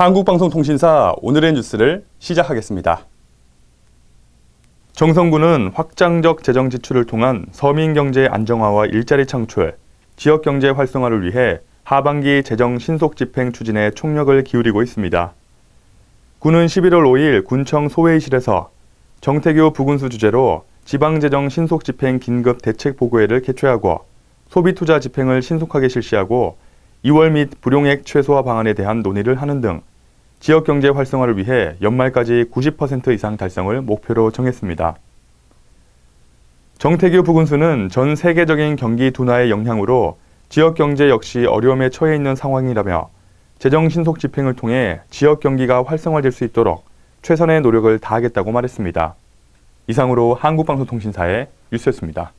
한국방송통신사 오늘의 뉴스를 시작하겠습니다. 정성군은 확장적 재정 지출을 통한 서민 경제 안정화와 일자리 창출, 지역 경제 활성화를 위해 하반기 재정 신속 집행 추진에 총력을 기울이고 있습니다. 군은 11월 5일 군청 소회의실에서 정태규 부군수 주재로 지방재정 신속 집행 긴급 대책 보고회를 개최하고 소비 투자 집행을 신속하게 실시하고 2월 및 불용액 최소화 방안에 대한 논의를 하는 등 지역 경제 활성화를 위해 연말까지 90% 이상 달성을 목표로 정했습니다. 정태규 부군수는 전 세계적인 경기 둔화의 영향으로 지역 경제 역시 어려움에 처해 있는 상황이라며 재정 신속 집행을 통해 지역 경기가 활성화될 수 있도록 최선의 노력을 다하겠다고 말했습니다. 이상으로 한국방송통신사의 뉴스였습니다.